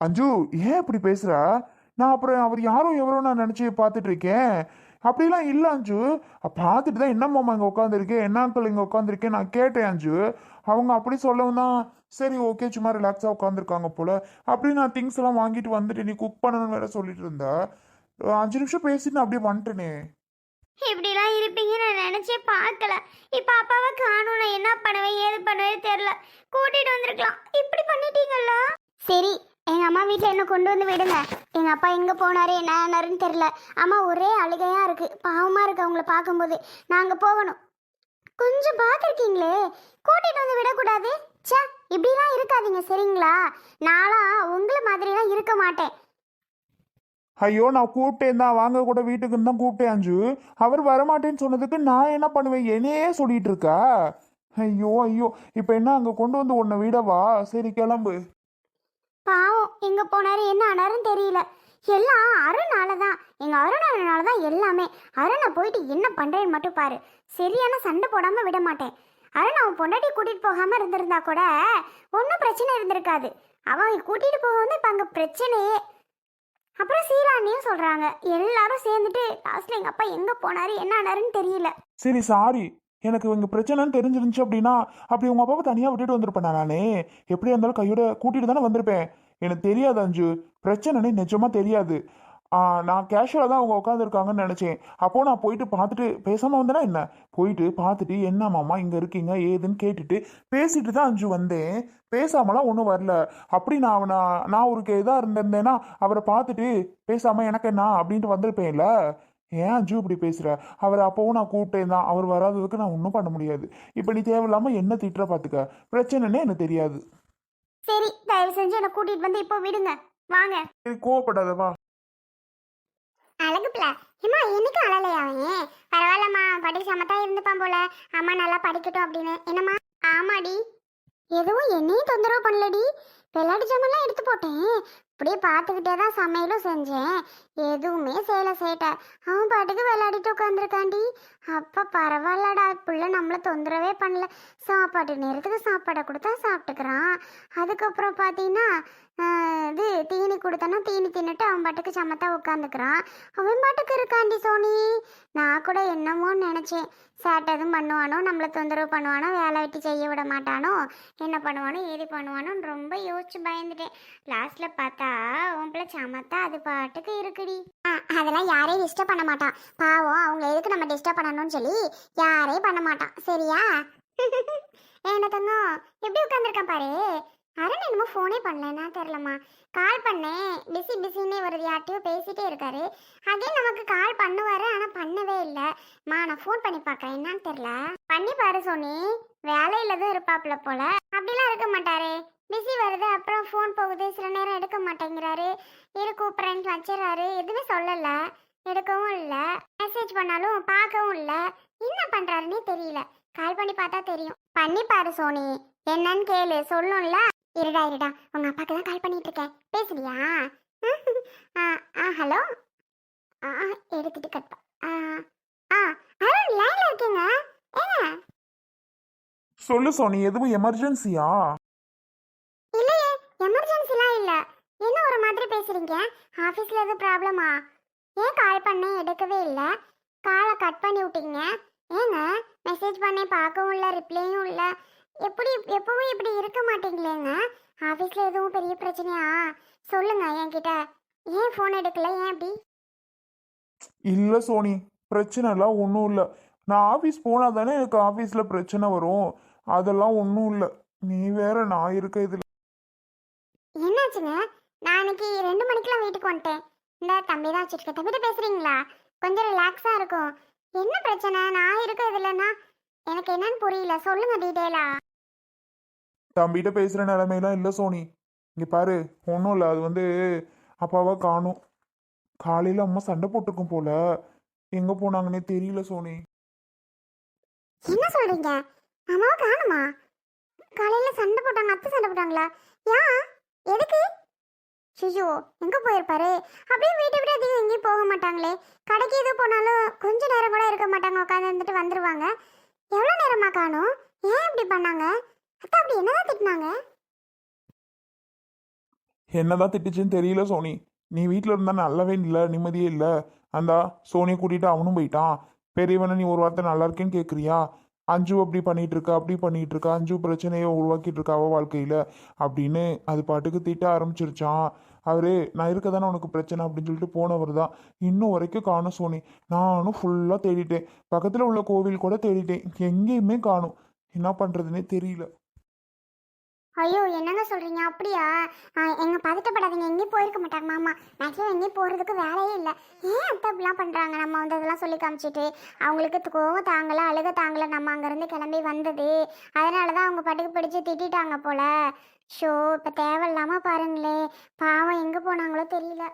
அஞ்சு ஏன் இப்படி பேசுற? நான் அப்புறம் அவர் யாரோ எவரோ நான் நினைச்சு பார்த்துட்டு இருக்கேன். அப்படிலாம் இல்லை அஞ்சு. பார்த்துட்டு தான் என்ன மாமா இங்கே உட்காந்துருக்கேன் என்ன அங்கிள் இங்கே உட்காந்துருக்கேன் நான் கேட்டேன் அஞ்சு. அவங்க அப்படி சொல்லவும் தான் சரி ஓகே சும்மா ரிலாக்ஸாக உட்காந்துருக்காங்க போல. அப்படி நான் திங்ஸ் எல்லாம் வாங்கிட்டு வந்துட்டு நீ குக் பண்ணணும்னு வேற சொல்லிட்டு இருந்தா. அஞ்சு நிமிஷம் பேசிட்டு நான் அப்படியே வந்துட்டேனே. இப்படிலாம் இருப்பீங்கன்னு நான் நினைச்சே பார்க்கல. இப்ப அப்பாவை காணும் நான் என்ன பண்ணுவேன் ஏது பண்ணுவேன் தெரியல. கூட்டிட்டு வந்திருக்கலாம். இப்படி பண்ணிட்டீங்கல்ல? சரி எங்கள் அம்மா வீட்டில் என்ன கொண்டு வந்து விடுங்க. எங்கள் அப்பா எங்கே போனாரு என்ன ஆனாருன்னு தெரியல. அம்மா ஒரே அழுகையாக இருக்குது பாவமாக இருக்குது அவங்கள பார்க்கும்போது. நாங்கள் போகணும். கொஞ்சம் பார்த்துருக்கீங்களே. கூட்டிகிட்டு வந்து விடக்கூடாது. சே இப்படிலாம் இருக்காதீங்க சரிங்களா? நானும் உங்களை மாதிரிலாம் இருக்க மாட்டேன். ஐயோ நான் கூப்பிட்டேன் தான். வாங்க கூட வீட்டுக்குன்னு தான் கூப்பிட்டேன் அஞ்சு. அவர் வரமாட்டேன்னு சொன்னதுக்கு நான் என்ன பண்ணுவேன்? என்னையே சொல்லிட்டு இருக்கா? ஐயோ ஐயோ. இப்போ என்ன அங்கே கொண்டு வந்து உன்னை விடவா? சரி கிளம்பு. பாவம் எங்க போனாரு என்ன ஆனாருன்னு தெரியல. எல்லாம் அருணால தான் எங்க அருணால தான் எல்லாமே. அருணை போயிட்டு என்ன பண்றேன்னு மட்டும் பாரு. சரியான சண்டை போடாம விட மாட்டேன். அருண் அவன் பொண்டாட்டி கூட்டிட்டு போகாம இருந்திருந்தா கூட ஒன்றும் பிரச்சனை இருந்திருக்காது. அவன் கூட்டிட்டு போக வந்து இப்போ அங்கே பிரச்சனையே. அப்புறம் சீராணியும் சொல்றாங்க. எல்லாரும் சேர்ந்துட்டு லாஸ்ட்ல எங்க அப்பா எங்க போனாரு என்ன ஆனாருன்னு தெரியல. சரி சாரி எனக்கு இவங்க பிரச்சனைன்னு தெரிஞ்சிருந்துச்சு அப்படின்னா அப்படி உங்க அப்பாவை தனியாக விட்டுட்டு வந்திருப்பேன் நானே? எப்படியா இருந்தாலும் கையோட கூட்டிட்டு தானே வந்திருப்பேன். எனக்கு தெரியாது அஞ்சு. பிரச்சனைன்னு நிஜமா தெரியாது. நான் கேஷுவலாக தான் அவங்க உட்காந்துருக்காங்கன்னு நினச்சேன். அப்போ நான் போயிட்டு பார்த்துட்டு பேசாமல் வந்தேனா என்ன? போயிட்டு பார்த்துட்டு என்ன மாமா இங்கே இருக்கீங்க? ஏதுன்னு கேட்டுட்டு பேசிட்டு தான் அஞ்சு வந்தேன். பேசாமலாம் ஒன்றும் வரல. அப்படி நான் அவனை நான் ஒரு இதாக இருந்திருந்தேன்னா அவரை பார்த்துட்டு பேசாமல் எனக்கு என்ன? அப்படின்ட்டு வந்திருப்பேன்ல. ஏன் அஞ்சு இப்படி பேசுற? அவர் அப்பவும் நான் கூப்பிட்டேன் தான் அவர் வராததுக்கு நான் ஒன்றும் பண்ண முடியாது. இப்போ நீ தேவையில்லாம என்ன திட்டுற பார்த்துக்க பிரச்சனைன்னே எனக்கு தெரியாது. சரி தயவு செஞ்சு என்னை கூட்டிட்டு வந்து இப்போ விடுங்க. வாங்க. சரி கோவப்படாத வா. அழகு பிள்ளை ஏம்மா என்னைக்கு அழலையா அவன்? பரவாயில்லம்மா படிக்க சமத்தா இருந்துப்பான் போல. அம்மா நல்லா படிக்கட்டும் அப்படின்னு. என்னம்மா? ஆமாடி. எதுவும் என்னையும் தொந்தரவு பண்ணலடி. விளையாட்டு ஜாமெல்லாம் எடுத்து போட்டேன். அப்படியே பார்த்துக்கிட்டே தான் சமையலும் செஞ்சேன். எதுவுமே செய்யலை சேட்டை. அவன் பாட்டுக்கு விளையாடிட்டு உட்காந்துருக்காண்டி அப்பா பரவாயில்லடா புள்ள நம்மளை தொந்தரவே பண்ணல. சாப்பாட்டு நேரத்துக்கு சாப்பாடை கொடுத்தா சாப்பிட்டுக்கிறான். அதுக்கப்புறம் பார்த்தீங்கன்னா இது தீனி கொடுத்தனா தீனி தின்னுட்டு அவன் பாட்டுக்கு சமத்தா உட்காந்துக்கிறான். அவன் பாட்டுக்கு இருக்காண்டி சோனி. நான் கூட என்னமோன்னு நினச்சேன். சேட்டை எதுவும் பண்ணுவானோ நம்மளை தொந்தரவு பண்ணுவானோ வேலை வெட்டி செய்ய விட மாட்டானோ என்ன பண்ணுவானோ ஏது பண்ணுவானோன்னு ரொம்ப யோசிச்சு பயந்துட்டேன். லாஸ்ட்டில் பார்த்தா உன் பிள்ளை சமத்தா அது பாட்டுக்கு இருக்குடி. ஆ அதெல்லாம் யாரையும் டிஸ்டர்ப் பண்ண மாட்டான். பாவம் அவங்க எதுக்கு நம்ம டிஸ்டர்ப் பண்ணணும்னு சொல்லி யாரையும் பண்ண மாட்டான். சரியா? என்ன தங்கம் எப்படி உட்காந்துருக்கான் பாரு? அருண் என்னமோ ஃபோனே பண்ணலன்னா தெரிலம்மா கால் பண்ணேன் பிஸி பிஸின்னே வருது யார்ட்டையும் பேசிட்டே இருக்காரு. அதே நமக்கு கால் பண்ணுவார் ஆனால் பண்ணவே இல்லை. மா நான் ஃபோன் பண்ணி பார்க்குறேன் என்னன்னு தெரில பண்ணி பாரு சோனி. வேலையில தான் இருப்பாப்புல போல. அப்படிலாம் இருக்க மாட்டாரு. பிஸி வருது அப்புறம் ஃபோன் போகுது. சில நேரம் எடுக்க மாட்டேங்கிறாரு. இரு கூப்பிட்றேன்னு வச்சிடறாரு. எதுவுமே சொல்லலை. எடுக்கவும் இல்லை. மெசேஜ் பண்ணாலும் பார்க்கவும் இல்லை. என்ன பண்ணுறாருன்னே தெரியல. கால் பண்ணி பார்த்தா தெரியும். பண்ணி பாரு சோனி. என்னன்னு கேளு. சொல்லும்ல. இருடா இருடா. உங்க அப்பாக்கு தான் கால் பண்ணிட்டு இருக்கேன் பேசுறியா? ஆ ஆ ஹலோ? ஆ எடுத்துட்டு கட் ஆ ஆ அருண் லைன்ல இருக்கீங்க. ஏங்க? சொல்லு சோனி எதுவும் எமர்ஜென்சியா இல்லையே எமர்ஜென்சிலாம் இல்ல. என்ன ஒரு மாதிரி பேசுறீங்க? ஆபீஸ்ல எதுவும் ப்ராப்ளமா ஏன் கால் பண்ணேன் எடுக்கவே இல்ல. காலை கட் பண்ணி விட்டீங்க. ஏங்க மெசேஜ் பண்ணேன் பார்க்கவும் இல்லை ரிப்ளையும் இல்லை. எப்படி எப்பவும் இப்படி இருக்க மாட்டீங்களேங்க? ஆஃபீஸில் எதுவும் பெரிய பிரச்சனையா? சொல்லுங்க என்கிட்ட. ஏன் ஃபோன் எடுக்கல? ஏன் அப்படி? இல்லை சோனி பிரச்சனை எல்லாம் ஒன்றும் இல்லை. நான் ஆஃபீஸ் போனால் தானே எனக்கு ஆஃபீஸில் பிரச்சனை வரும். அதெல்லாம் ஒன்றும் இல்லை. நீ வேற நான் இருக்க இதில். என்னாச்சுங்க? நான் இன்னைக்கு ரெண்டு மணிக்கெல்லாம் வீட்டுக்கு வந்துட்டேன். இந்த தம்பி தான் வச்சுருக்கேன் தம்பிட்ட பேசுறீங்களா? கொஞ்சம் ரிலாக்ஸாக இருக்கும். என்ன பிரச்சனை? நான் இருக்க இல்லைன்னா எனக்கு என்னன்னு புரியல. சொல்லுங்க டீட்டெயிலா தம்பிகிட்ட பேசுகிற நிலமையெல்லாம் இல்லை சோனி. இங்கே பாரு ஒன்றும் இல்லை. அது வந்து அப்பாவை காணும். காலையில் அம்மா சண்டை போட்டிருக்கும் போல. எங்கே போனாங்கன்னே தெரியல சோனி. என்ன சொல்றீங்க? அம்மாவை காணுமா? காலையில சண்டை போட்டாங்க அத்தை சண்டை போட்டாங்களா? யா எதுக்கு? ஐயோ எங்க போயிருப்பாரு? அப்படியே வீட்டை விட அதிகம் எங்கேயும் போக மாட்டாங்களே. கடைக்கு எது போனாலும் கொஞ்ச நேரம் கூட இருக்க மாட்டாங்க. உட்காந்து வந்துட்டு வந்துருவாங்க. எவ்வளோ நேரமா காணும்? ஏன் இப்படி பண்ணாங்க? அத்தை அப்படி என்னதான் திட்டினாங்க? என்னதான் திட்டுச்சுன்னு தெரியல சோனி. நீ வீட்டில் இருந்தா நல்லாவே இல்லை நிம்மதியே இல்லை. அந்த சோனியை கூட்டிட்டு அவனும் போயிட்டான். பெரியவனை நீ ஒரு வார்த்தை நல்லா இருக்கேன்னு கேட்குறியா அஞ்சு அப்படி பண்ணிட்டு இருக்கா அப்படி பண்ணிட்டு இருக்கா அஞ்சு பிரச்சனையை உருவாக்கிட்டு இருக்கா வாழ்க்கையில். அப்படின்னு அது பாட்டுக்கு திட்ட ஆரம்பிச்சிருச்சான். அவரு நான் இருக்க தானே உனக்கு பிரச்சனை அப்படின்னு சொல்லிட்டு போனவர் தான். இன்னும் வரைக்கும் காணும் சோனி. நானும் ஃபுல்லாக தேடிட்டேன். பக்கத்தில் உள்ள கோவில் கூட தேடிட்டேன். எங்கேயுமே காணும். என்ன பண்ணுறதுனே தெரியல. ஐயோ என்னங்க சொல்கிறீங்க அப்படியா? எங்கள் பதட்டப்படாதீங்க. எங்கேயும் போயிருக்க மாட்டாங்க மாமா. மேக்ஸிமம் எங்கேயும் போகிறதுக்கு வேலையே இல்லை. ஏன் அத்தை இப்படிலாம் பண்ணுறாங்க நம்ம வந்து அதெல்லாம் சொல்லி காமிச்சிட்டு அவங்களுக்கு கோவம் தாங்கலை அழுக தாங்கலை. நம்ம அங்கேருந்து கிளம்பி வந்தது. அதனால தான் அவங்க பாட்டுக்கு பிடிச்சி திட்டிட்டாங்க போல். ஷோ இப்போ தேவையில்லாம பாருங்களே. பாவம் எங்கே போனாங்களோ தெரியல.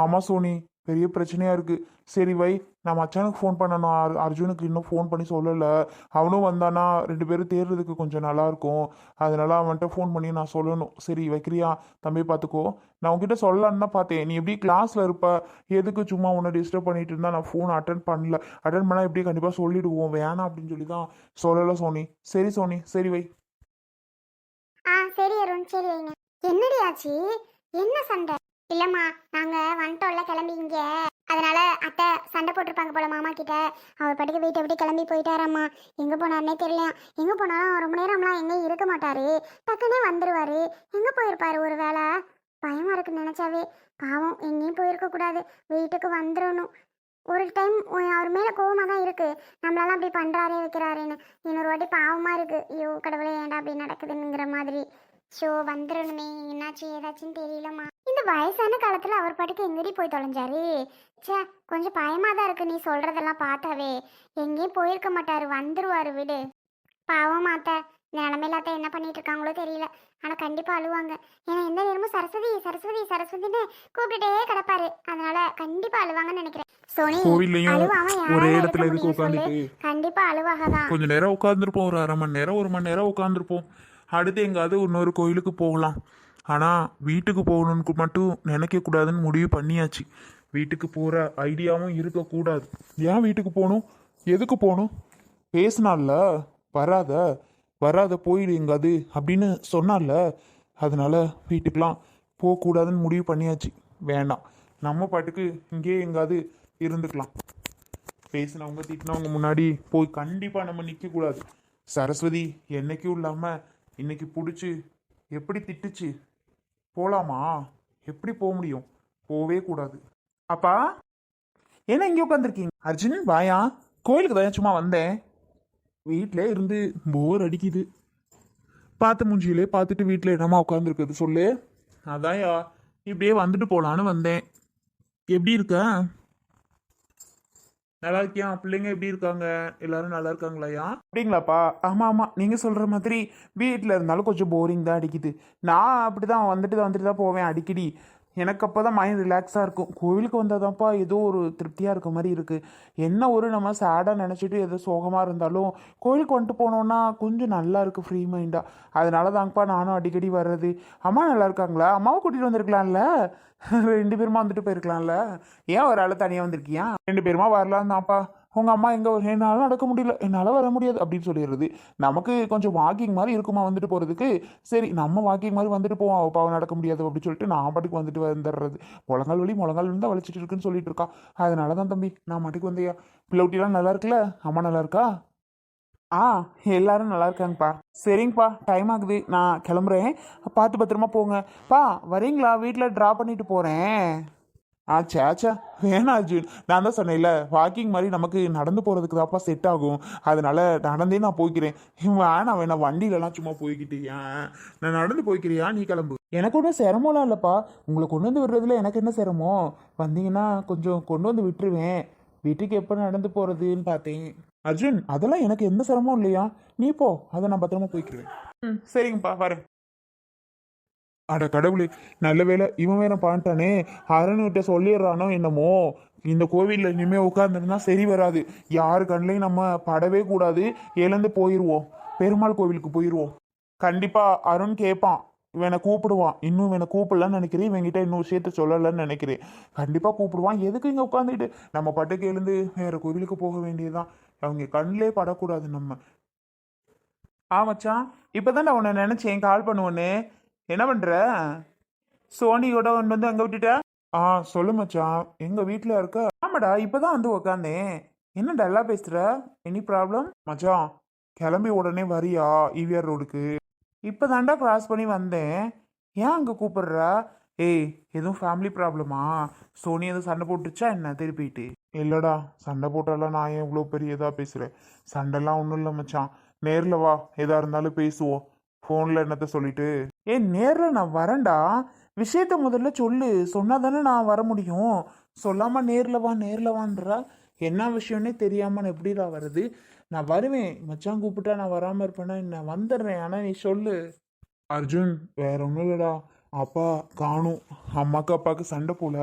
ஆமாம் சோனி. பெரிய பிரச்சனையாக இருக்குது சரி வை. நான் மச்சானுக்கு ஃபோன் பண்ணணும். அர் அர்ஜுனுக்கு இன்னும் ஃபோன் பண்ணி சொல்லலை. அவனும் வந்தானா? ரெண்டு பேரும் தேடுறதுக்கு கொஞ்சம் நல்லா இருக்கும். அதனால அவன்கிட்ட ஃபோன் பண்ணி நான் சொல்லணும். சரி வைக்கிறியா? தம்பி பார்த்துக்கோ நான் உன்கிட்ட சொல்லலான்னு தான் பார்த்தேன். நீ எப்படி கிளாஸில் இருப்ப? எதுக்கு சும்மா உன்னை டிஸ்டர்ப் பண்ணிட்டு இருந்தா? நான் ஃபோன் அட்டன் பண்ணல. அட்டன் பண்ணால் எப்படி கண்டிப்பாக சொல்லிடுவோம். வேணாம் அப்படின்னு சொல்லி தான் சொல்லலை சோனி. சரி சோனி. சரி வை. ஆ சரி அருண். சரி என்னடி ஆச்சு? என்ன சண்டை? இல்லம்மா நாங்க வந்துட்டோம்ல கிளம்பி இங்க. அதனால அத்தை சண்டை போட்டிருப்பாங்க போல மாமா கிட்ட. அவர் படிக்க வீட்டை விட்டு கிளம்பி போயிட்டாராம்மா. எங்க போனார்னே தெரியல. எங்க போனாலும் ரொம்ப நேரம்லாம் எங்கேயும் இருக்க மாட்டாரு. டக்குனே வந்துருவாரு. எங்க போயிருப்பாரு ஒரு வேளை? பயமா இருக்கு நினைச்சாவே. பாவம் எங்கேயும் போயிருக்க கூடாது. வீட்டுக்கு வந்துடணும் ஒரு டைம் அவர் மேல கோவமாக தான் இருக்கு. நம்மளால அப்படி பண்றாரே வைக்கிறாருன்னு. இன்னொரு வாட்டி பாவமா இருக்கு. ஐயோ கடவுளே ஏன்டா அப்படி நடக்குதுங்கிற மாதிரி. ஷோ வந்துடணுமே என்னாச்சு ஏதாச்சுன்னு தெரியலம்மா. இந்த வயசான காலத்துல அவர் பாட்டுக்கு எங்கடி போய் தொலைஞ்சாரு? ச்சே கொஞ்சம் பயமா தான் இருக்கு நீ சொல்றதெல்லாம் பார்த்தாவே. எங்கேயும் போயிருக்க மாட்டாரு வந்துருவாரு விடு. பாவம் மாத்த அத்தை என்ன பண்ணிட்டு இருக்காங்களோ தெரியல. ஆனா கண்டிப்பா அழுவாங்க. ஏன்னா எந்த நேரமும் சரஸ்வதி சரஸ்வதி சரஸ்வதின்னு கூப்பிட்டுட்டே கிடப்பாரு. அதனால கண்டிப்பா அழுவாங்கன்னு நினைக்கிறேன். சோனி ஒரே இடத்துல இருக்க? உட்காந்துட்டு கண்டிப்பா அழுவாக தான் கொஞ்ச நேரம் உட்காந்துருப்போம் ஒரு அரை மணி நேரம் ஒரு மணி நேரம் உட்காந்துருப்போம் அடுத்து எங்காவது இன்னொரு கோயிலுக்கு போகலாம். ஆனால் வீட்டுக்கு போகணுன்னு மட்டும் நினைக்கக்கூடாதுன்னு முடிவு பண்ணியாச்சு. வீட்டுக்கு போகிற ஐடியாவும் இருக்கக்கூடாது ஏன் வீட்டுக்கு போகணும்? எதுக்கு போகணும்? பேசினால வராத? வராத போயிடு எங்காவது அப்படின்னு சொன்னால அதனால் வீட்டுக்கெலாம் போகக்கூடாதுன்னு முடிவு பண்ணியாச்சு. வேண்டாம். நம்ம பாட்டுக்கு இங்கேயே எங்காவது இருந்துக்கலாம். பேசினவங்க திட்டினவங்க முன்னாடி போய் கண்டிப்பாக நம்ம நிற்கக்கூடாது சரஸ்வதி என்னைக்கும் இல்லாமல் இன்னைக்கு பிடிச்சி எப்படி திட்டுச்சு? போகலாமா எப்படி போக முடியும்? போவே கூடாது. அப்பா என்ன இங்கே உட்காந்துருக்கீங்க அர்ஜுன் வாயா. கோயிலுக்கு தான் சும்மா வந்தேன். வீட்டிலே இருந்து போர் அடிக்குது. பார்த்து மூஞ்சியிலே பார்த்துட்டு வீட்டில் என்னமா உட்காந்துருக்குது சொல்லு. அதான்யா இப்படியே வந்துட்டு போகலான்னு வந்தேன். எப்படி இருக்க? நல்லா இருக்கியா பிள்ளைங்க எப்படி இருக்காங்க? எல்லாரும் நல்லா இருக்காங்களாயா அப்படிங்களாப்பா. ஆமாம் ஆமாம் நீங்கள் சொல்கிற மாதிரி வீட்டில் இருந்தாலும் கொஞ்சம் போரிங் தான் அடிக்குது. நான் அப்படி தான் வந்துட்டு தான் வந்துட்டு தான் போவேன் அடிக்கடி. எனக்கு அப்போ தான் மைண்ட் ரிலாக்ஸாக இருக்கும். கோவிலுக்கு வந்தாதான்ப்பா ஏதோ ஒரு திருப்தியாக இருக்க மாதிரி இருக்குது என்ன ஒரு நம்ம சேடாக நினச்சிட்டு ஏதோ சோகமாக இருந்தாலும் கோயிலுக்கு வந்துட்டு போனோன்னா கொஞ்சம் நல்லா இருக்குது ஃப்ரீ மைண்டாக அதனால தாங்கப்பா நானும் அடிக்கடி வர்றது. அம்மா நல்லா இருக்காங்களா? அம்மாவை கூட்டிகிட்டு வந்திருக்கலாம்ல? ரெண்டு பேருமா வந்துட்டு போயிருக்கலாம்ல? ஏன் ஒரு ஆள் தனியாக வந்திருக்கியா? ரெண்டு பேருமா வரலாம் தான்ப்பா உங்கள் அம்மா எங்கே என்னால் நடக்க முடியல என்னால் வர முடியாது அப்படின்னு சொல்லிடுறது. நமக்கு கொஞ்சம் வாக்கிங் மாதிரி இருக்குமா வந்துட்டு போகிறதுக்கு சரி நம்ம வாக்கிங் மாதிரி வந்துட்டு போவோம் அவள் நடக்க முடியாது அப்படின்னு சொல்லிட்டு நான் பாட்டுக்கு வந்துட்டு வந்துடுறது. முழங்கால் வலி முழங்கால் தான் வலிச்சிட்டு இருக்குன்னு சொல்லிட்டு இருக்கா. அதனால தான் தம்பி நான் மாட்டுக்கு வந்தையா? பிள்ளை நல்லா இருக்குல்ல? அம்மா நல்லா இருக்கா? ஆ எல்லாரும் நல்லா இருக்காங்கப்பா. சரிங்கப்பா டைம் ஆகுது. நான் கிளம்புறேன். பார்த்து பத்திரமா போங்க. பா வரீங்களா? வீட்டில் ட்ரா பண்ணிட்டு போகிறேன் ஆ சேச்சா வேணா அர்ஜுன். நான் தான் சொன்னேன்ல வாக்கிங் மாதிரி நமக்கு நடந்து போகிறதுக்கு தான்ப்பா செட் ஆகும். அதனால நடந்தே நான் போய்க்கிறேன். வேணா வேணா வண்டியிலலாம் சும்மா போய்கிட்டியா? நான் நடந்து போய்க்கிறியா? நீ கிளம்பு. எனக்கு ஒன்றும் சிரமம்லாம் இல்லைப்பா. உங்களை கொண்டு வந்து விடுறதுல எனக்கு என்ன சிரமம்? வந்தீங்கன்னா கொஞ்சம் கொண்டு வந்து விட்டுருவேன். வீட்டுக்கு எப்போ நடந்து போகிறதுன்னு பார்த்தேன். அர்ஜுன் அதெல்லாம் எனக்கு எந்த சிரமம் இல்லையா? நீ போ. அதை நான் பத்திரமா போய்க்கிறேன் ம் சரிங்கப்பா. வரேன். அட கடவுளே நல்ல வேளை இவன் வேற பாண்டானே அரணுகிட்ட சொல்லிடுறானோ என்னமோ. இந்த கோவிலில் இனிமேல் உட்காந்துருந்தா சரி வராது. யாரு கண்ணிலையும் நம்ம படவே கூடாது. இழந்து போயிடுவோம் பெருமாள் கோவிலுக்கு போயிடுவோம் கண்டிப்பாக அருண் கேட்பான் இவனை கூப்பிடுவான். இன்னும் இவனை கூப்பிடலன்னு நினைக்கிறேன். இவங்கிட்ட இன்னும் விஷயத்த சொல்லலைன்னு நினைக்கிறேன். கண்டிப்பாக கூப்பிடுவான். எதுக்கு இங்கே உட்காந்துட்டு நம்ம பட்டுக்கு எழுந்து வேறு கோவிலுக்கு போக வேண்டியதுதான். அவங்க கண்ணிலே படக்கூடாது நம்ம. ஆ மச்சான். இப்போதான் நான் உன்னை நினச்சேன். கால் பண்ணுவேன்னு. என்ன பண்ணுற சோனியோட ஒன்று வந்து அங்கே விட்டுட்ட? ஆ சொல்லு மச்சான். எங்கள் வீட்டில் இருக்க? ஆமாடா இப்போ தான் வந்து உக்காந்தேன். என்ன டல்லாக பேசுகிற எனி ப்ராப்ளம் மச்சான் கிளம்பி உடனே வரியா? ஈவிஆர் ரோடுக்கு இப்போதான்டா கிராஸ் பண்ணி வந்தேன். ஏன் அங்கே கூப்பிடுற? ஏய் எதுவும் ஃபேமிலி ப்ராப்ளமா சோனி எதுவும் சண்டை போட்டுச்சா என்ன? திருப்பிட்டு. இல்லைடா சண்டை போட்டாலாம் நான் ஏன் இவ்வளோ பெரிய இதாக பேசுகிறேன் சண்டைலாம் ஒன்றும் இல்லை மச்சான். நேரில் வா எதாக இருந்தாலும் பேசுவோம். ஃபோனில் என்னத்த சொல்லிட்டு ஏ நேரில் நான் வரேன்டா. விஷயத்த முதல்ல சொல்லு. சொன்னால் தானே நான் வர முடியும். சொல்லாமல் நேரில் வா நேரில் வான்றா. என்ன விஷயம்னே தெரியாமல் நான் எப்படிடா வருது நான் வருவேன். மச்சான் கூப்பிட்டா நான் வராமல் இருப்பேன்னா என்ன? வந்துடுறேன். ஆனால் நீ சொல்லு. அர்ஜுன் வேற ஒன்றும் இல்லைடா. அப்பா காணும். அம்மாக்கு அப்பாவுக்கு சண்டை போல.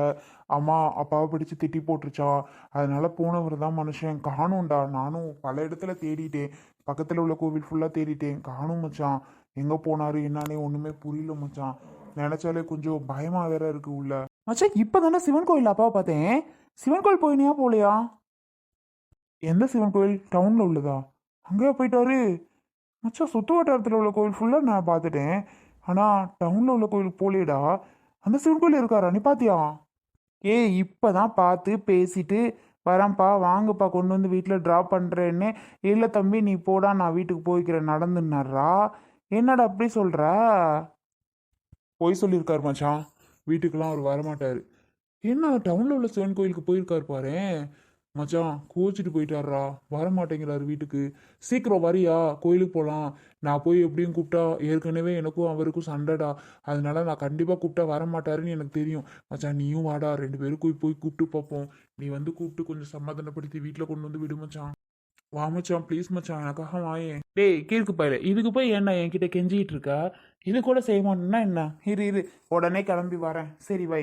அம்மா அப்பாவை பிடிச்சு திட்டி போட்டுருச்சா அதனால போனவர் தான் மனுஷன். காணும்டா. நானும் பல இடத்துல தேடிட்டேன். பக்கத்தில் உள்ள கோவில் ஃபுல்லாக தேடிட்டேன். காணும் மச்சான். எங்கே போனாரு என்னன்னே ஒன்றுமே புரியல மச்சான். நினச்சாலே கொஞ்சம் பயமாக வேற இருக்கு உள்ள. மச்சான் இப்போ தானே சிவன் கோயில் அப்பாவை பார்த்தேன். சிவன் கோயில் போயினியா போலையா? எந்த சிவன் கோயில்? டவுனில் உள்ளதா? அங்கேயா போயிட்டாரு. மச்சான் சுற்று வட்டாரத்தில் உள்ள கோயில் ஃபுல்லாக நான் பார்த்துட்டேன். ஆனால் டவுனில் உள்ள கோயிலுக்கு போலேடா அந்த சிவன் கோயில் இருக்காரா நீ பார்த்தியா? ஏய் இப்போ தான் பார்த்து பேசிட்டு வரேன்ப்பா வாங்கப்பா கொண்டு வந்து வீட்டில் ட்ராப் பண்ணுறேன்னு இல்லை தம்பி நீ போடா நான் வீட்டுக்கு போய்க்கிறேன் நடந்துன்னாரா என்னடா அப்படி சொல்கிற போய் சொல்லியிருக்காரு மச்சான். வீட்டுக்கெல்லாம் அவர் வரமாட்டார். என்ன டவுனில் உள்ள சிவன் கோயிலுக்கு போயிருக்காரு பாரு. மச்சான் கோச்சிட்டு போயிட்டாரா வரமாட்டேங்கிறாரு வீட்டுக்கு. சீக்கிரம் வரியா? கோயிலுக்கு போகலாம் நான் போய் எப்படியும் கூப்பிட்டா ஏற்கனவே எனக்கும் அவருக்கும் சண்டைடா. அதனால நான் கண்டிப்பாக கூப்பிட்டா வரமாட்டாருன்னு எனக்கு தெரியும். மச்சான் நீயும் வாடா. ரெண்டு பேரும் போய் போய் கூப்பிட்டு பார்ப்போம். நீ வந்து கூப்பிட்டு கொஞ்சம் சமாதானப்படுத்தி வீட்டில் கொண்டு வந்து விடு மச்சான். வா மச்சான் ப்ளீஸ் மச்சான் எனக்காக வாயே. டேய் கீழ்க்கு பயில இதுக்கு போய் ஏன்டா என்கிட்ட கெஞ்சிக்கிட்டு இருக்கா? இது கூட செய்ய மாட்டேன்னா என்ன? இரு இரு. உடனே கிளம்பி வரேன். சரி வை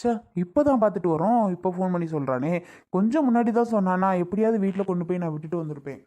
சே இப்போ தான் பார்த்துட்டு வரோம். இப்போ ஃபோன் பண்ணி சொல்கிறானே கொஞ்சம் முன்னாடி தான் சொன்னானா எப்படியாவது வீட்டில் கொண்டு போய் நான் விட்டுட்டு வந்திருப்பேன்.